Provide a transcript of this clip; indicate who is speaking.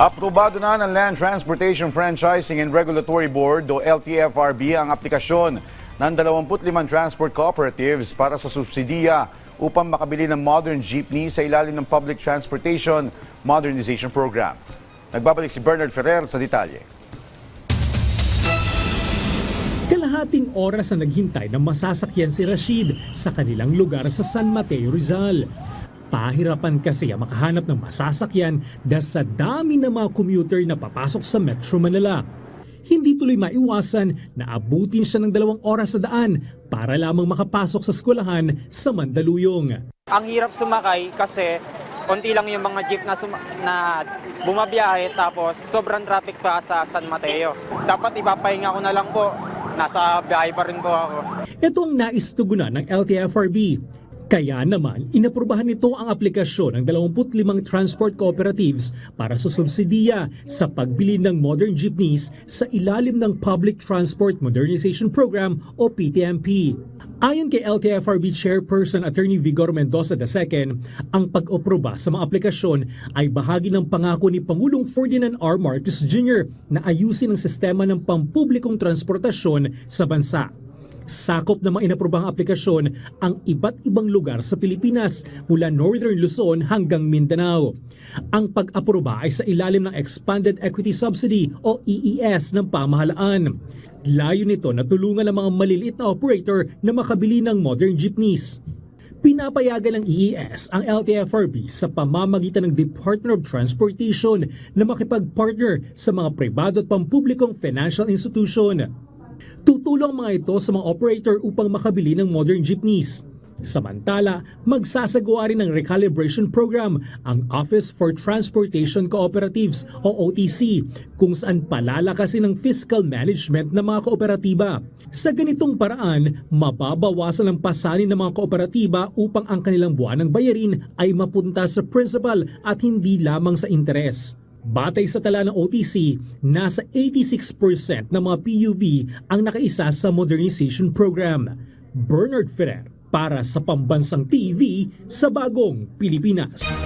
Speaker 1: Aprobado na ng Land Transportation Franchising and Regulatory Board o LTFRB ang aplikasyon ng 25 transport cooperatives para sa subsidiya upang makabili ng modern jeepney sa ilalim ng Public Transportation Modernization Program. Nagbabalik si Bernard Ferrer sa detalye.
Speaker 2: Kalahating oras na naghintay ng masasakyan si Rashid sa kanilang lugar sa San Mateo, Rizal. Pahirapan kasi ang makahanap ng masasakyan dahil sa dami ng mga commuter na papasok sa Metro Manila. Hindi tuloy maiwasan na abutin siya ng dalawang oras sa daan para lamang makapasok sa eskwelahan sa Mandaluyong.
Speaker 3: Ang hirap sumakay kasi konti lang yung mga jeep na, suma- na bumabiyahe tapos sobrang traffic pa sa San Mateo. Dapat ipapahinga ko na lang po. Nasa biyahe pa rin po ako.
Speaker 2: Ito ang naistugunan ng LTFRB. Kaya naman, inaprubahan nito ang aplikasyon ng 25 transport cooperatives para sa subsidiya sa pagbili ng modern jeepneys sa ilalim ng Public Transport Modernization Program o PTMP. Ayon kay LTFRB Chairperson Attorney Vigor Mendoza II, ang pag-oproba sa mga aplikasyon ay bahagi ng pangako ni Pangulong Ferdinand R. Marcos Jr. na ayusin ang sistema ng pampublikong transportasyon sa bansa. Sakop ng mga inaprobang aplikasyon ang iba't ibang lugar sa Pilipinas mula Northern Luzon hanggang Mindanao. Ang pag-aproba ay sa ilalim ng Expanded Equity Subsidy o EES ng pamahalaan. Layo nito na tulungan ang mga maliliit na operator na makabili ng modern jeepneys. Pinapayagan ng EES ang LTFRB sa pamamagitan ng Department of Transportation na makipag-partner sa mga pribado at pampublikong financial institution. Tutulong mga ito sa mga operator upang makabili ng modern jeepneys. Samantala, magsasagawa rin ng recalibration program ang Office for Transportation Cooperatives o OTC kung saan palalakasin ang fiscal management ng mga kooperatiba. Sa ganitong paraan, mababawasan ang pasanin ng mga kooperatiba upang ang kanilang buwan ng bayarin ay mapunta sa principal at hindi lamang sa interes. Batay sa tala ng OTC, nasa 86% ng mga PUV ang nakaisa sa modernization program. Bernard Ferrer para sa Pambansang TV sa Bagong Pilipinas.